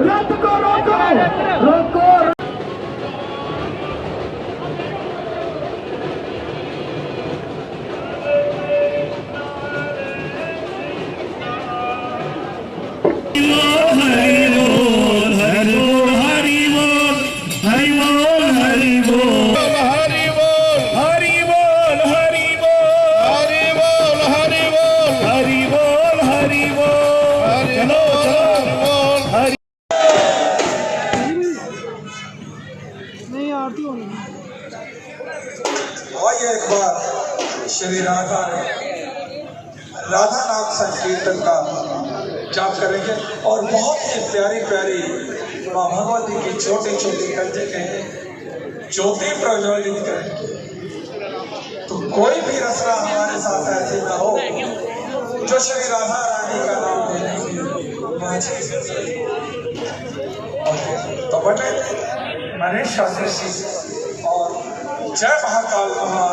ਨਹੀਂ राधा नाम संकीर्तन का जाप करेंगे। और बहुत ही प्यारी प्यारी माँ भगवती की छोटी छोटी कंजे कहें ज्योति प्रज्वलित करें तो कोई भी रचना हमारे साथ ऐसी ना हो, जो श्री राधा रानी का नाम लेने की तो बटे मनीष शास्त्री जी और जय महाकाल महा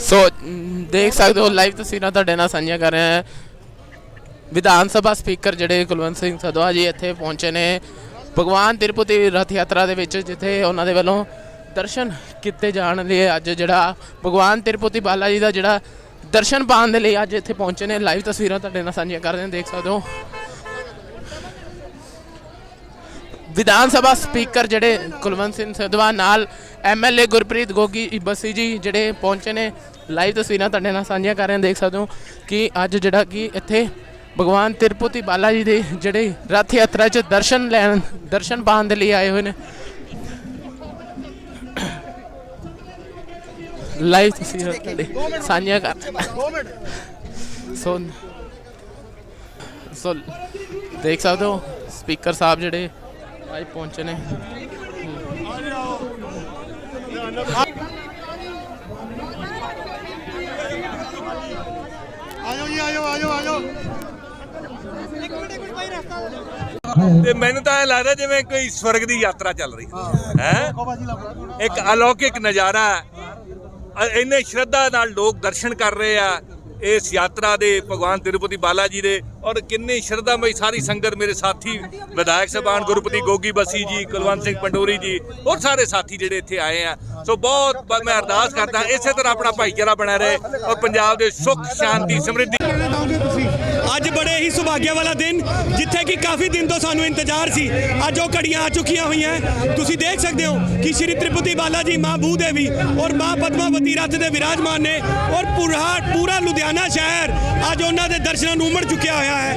ਸੋ ਦੇਖ ਸਕਦੇ ਹੋ ਲਾਈਵ ਤਸਵੀਰਾਂ ਤੁਹਾਡੇ ਨਾਲ ਸਾਂਝੀਆਂ ਕਰ ਰਹੇ ਹਾਂ। ਵਿਧਾਨ ਸਭਾ ਸਪੀਕਰ ਜਿਹੜੇ ਕੁਲਵੰਤ ਸਿੰਘ ਸਦੋਆ ਜੀ ਇੱਥੇ ਪਹੁੰਚੇ ਨੇ। ਭਗਵਾਨ ਤਿਰਪਤੀ ਰਥ ਯਾਤਰਾ ਦੇ ਵਿੱਚ, ਜਿੱਥੇ ਉਹਨਾਂ ਦੇ ਵੱਲੋਂ ਦਰਸ਼ਨ ਕੀਤੇ ਜਾਣ ਲਈ ਅੱਜ ਜਿਹੜਾ ਭਗਵਾਨ ਤਿਰਪਤੀ ਬਾਲਾ ਜੀ ਦਾ ਜਿਹੜਾ ਦਰਸ਼ਨ ਪਾਉਣ ਦੇ ਲਈ ਅੱਜ ਇੱਥੇ ਪਹੁੰਚੇ ਨੇ। ਲਾਈਵ ਤਸਵੀਰਾਂ ਤੁਹਾਡੇ ਨਾਲ ਸਾਂਝੀਆਂ ਕਰ ਰਹੇ ਹਾਂ, ਦੇਖ ਸਕਦੇ ਹੋ। ਵਿਧਾਨ ਸਭਾ ਸਪੀਕਰ ਜਿਹੜੇ ਕੁਲਵੰਤ ਸਿੰਘ ਸਿੱਧਵਾ ਨਾਲ ਐਮਐਲਏ ਗੁਰਪ੍ਰੀਤ ਗੋਗੀ ਬੱਸੀ ਜੀ ਜਿਹੜੇ ਪਹੁੰਚੇ ਨੇ ਲਾਈਵ ਤਸਵੀਰਾਂ ਤੁਹਾਡੇ ਨਾਲ ਸਾਂਝੀਆਂ ਕਰ ਰਹੇ ਹਾਂ। ਦੇਖ ਸਕਦੇ ਹੋ ਕਿ ਅੱਜ ਜਿਹੜਾ ਕਿ ਇੱਥੇ ਭਗਵਾਨ ਤਿਰਪਤੀ ਬਾਲਾ ਜੀ ਦੇ ਜਿਹੜੇ ਰਥ ਯਾਤਰਾ 'ਚ ਦਰਸ਼ਨ ਲੈਣ ਦਰਸ਼ਨ ਪਾਉਣ ਦੇ ਲਈ ਆਏ ਹੋਏ ਨੇ। ਲਾਈਵ ਤਸਵੀਰਾਂ ਤੁਹਾਡੇ ਸਾਂਝੀਆਂ ਕਰ ਸੋ ਸੋ ਦੇਖ ਸਕਦੇ ਹੋ ਸਪੀਕਰ ਸਾਹਿਬ ਜਿਹੜੇ ਅੱਜ ਪਹੁੰਚੇ ਨੇ। ਆਜੋ ਜੀ ਆਜੋ ਆਜੋ ਆਜੋ ਤੇ ਮੈਨੂੰ ਤਾਂ ਇਹ ਲੱਗਦਾ ਜਿਵੇਂ ਕੋਈ ਸਵਰਗ ਦੀ ਯਾਤਰਾ ਚੱਲ ਰਹੀ ਹੈ। ਹੈ। ਇੱਕ ਅਲੌਕਿਕ ਨਜ਼ਾਰਾ ਇੰਨੇ ਸ਼ਰਧਾ ਨਾਲ ਲੋਕ ਦਰਸ਼ਨ ਕਰ ਰਹੇ ਆ। ਇਸ ਯਾਤਰਾ ਦੇ ਭਗਵਾਨ ਤਿਰੂਪਤੀ ਬਾਲਾ ਜੀ ਦੇ ਔਰ ਕਿੰਨੀ ਸ਼ਰਧਾਮਈ ਸਾਰੀ ਸੰਗਤ ਮੇਰੇ ਸਾਥੀ, ਵਿਧਾਇਕ ਸਾਹਿਬਾਨ ਗੁਰਪਤੀ ਗੋਗੀ ਬਸੀ ਜੀ, ਕੁਲਵੰਤ ਸਿੰਘ ਪੰਡੋਰੀ ਜੀ, ਹੋਰ ਸਾਰੇ ਸਾਥੀ ਜਿਹੜੇ ਇੱਥੇ ਆਏ ਆ। ਸੋ ਬਹੁਤ ਮੈਂ ਅਰਦਾਸ ਕਰਦਾ, ਇਸੇ ਤਰ੍ਹਾਂ ਆਪਣਾ ਭਾਈਚਾਰਾ ਬਣਿਆ ਰਹੇ ਔਰ ਪੰਜਾਬ ਦੇ ਸੁੱਖ, ਸ਼ਾਂਤੀ, ਸਮਰਿੱਧੀ ਬੜੇ ਹੀ ਸੁਭਾਗਿਆ ਵਾਲਾ ਦਿਨ, ਜਿੱਥੇ ਕਿ ਕਾਫੀ ਦਿਨ ਤੋਂ ਸਾਨੂੰ ਇੰਤਜ਼ਾਰ ਸੀ। ਅੱਜ ਉਹ ਘੜੀਆਂ ਆ ਚੁੱਕੀਆਂ ਹੋਈਆਂ। ਤੁਸੀਂ ਦੇਖ ਸਕਦੇ ਹੋ ਕਿ ਸ਼੍ਰੀ ਤ੍ਰਿਪਤੀ ਬਾਲਾ ਜੀ ਮਾਂ ਬੂ ਦੇਵੀ ਔਰ ਮਾਂ ਪਦਮਾਵਤੀ ਰੱਥ ਦੇ ਵਿਰਾਜਮਾਨ ਨੇ ਔਰ ਪੂਰਾ ਪੂਰਾ ਲੁਧਿਆਣਾ ਸ਼ਹਿਰ ਅੱਜ ਉਹਨਾਂ ਦੇ ਦਰਸ਼ਨਾਂ ਨੂੰ ਉਮੜ ਚੁੱਕਿਆ ਹੋਇਆ ਹੈ।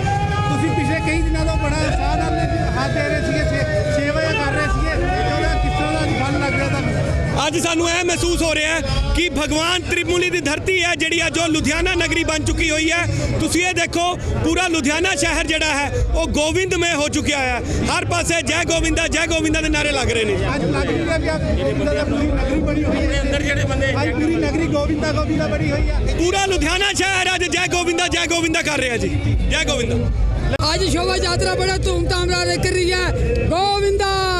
ਤੁਸੀਂ ਪਿਛਲੇ ਕਈ ਦਿਨਾਂ ਤੋਂ ਬੜਾ ਉਤਸ਼ਾਹ ਨਾਲ ਹੱਥ ਦੇ ਰਹੇ ਸੀਗੇ ਸੇਵਾ ਕਰ ਰਹੇ ਸੀਗੇ। ਉਹਦਾ ਕਿਸ ਤਰ੍ਹਾਂ ਦਾ ਫਲ ਲੱਗ ਰਿਹਾ ਤੁਹਾਨੂੰ? ਅੱਜ ਸਾਨੂੰ ਇਹ ਮਹਿਸੂਸ ਹੋ ਰਿਹਾ ਹੈ ਕਿ ਭਗਵਾਨ ਤ੍ਰਿਮੂਲੀ ਦੀ ਧਰਤੀ ਹੈ ਜਿਹੜੀ ਅੱਜ ਉਹ ਲੁਧਿਆਣਾ ਨਗਰੀ ਬਣ ਚੁੱਕੀ ਹੋਈ ਹੈ। ਤੁਸੀਂ ਇਹ ਦੇਖੋ ਪੂਰਾ ਲੁਧਿਆਣਾ ਸ਼ਹਿਰ ਜਿਹੜਾ ਹੈ ਉਹ ਗੋਬਿੰਦਮय ਹੋ ਚੁੱਕਿਆ ਹੈ। ਹਰ ਪਾਸੇ ਜੈ ਗੋਬਿੰਦਾ ਜੈ ਗੋਬਿੰਦਾ ਦੇ ਨਾਰੇ ਲੱਗ ਰਹੇ ਨੇ। ਅੱਜ ਲੱਗ ਰਿਹਾ ਵੀ ਆ ਗੋਬਿੰਦਾ ਦਾ ਪੂਰੀ ਨਗਰੀ ਬਣੀ ਹੋਈ ਹੈ। ਅੰਦਰ ਜਿਹੜੇ ਬੰਦੇ ਅੱਜ ਪੂਰੀ ਨਗਰੀ ਗੋਬਿੰਦਾ ਗੋਬਿੰਦਾ ਬਣੀ ਹੋਈ ਹੈ। ਪੂਰਾ ਲੁਧਿਆਣਾ ਸ਼ਹਿਰ ਅੱਜ ਜੈ ਗੋਬਿੰਦਾ ਜੈ ਗੋਬਿੰਦਾ ਕਰ ਰਿਹਾ ਜੀ। ਜੈ ਗੋਬਿੰਦਾ ਅੱਜ ਸ਼ੋਭਾ ਯਾਤਰਾ ਬੜਾ ਧੂਮਧਾਮ ਨਾਲ ਨਿਕਲ ਰਹੀ ਹੈ। ਗੋਵਿੰਦਾ!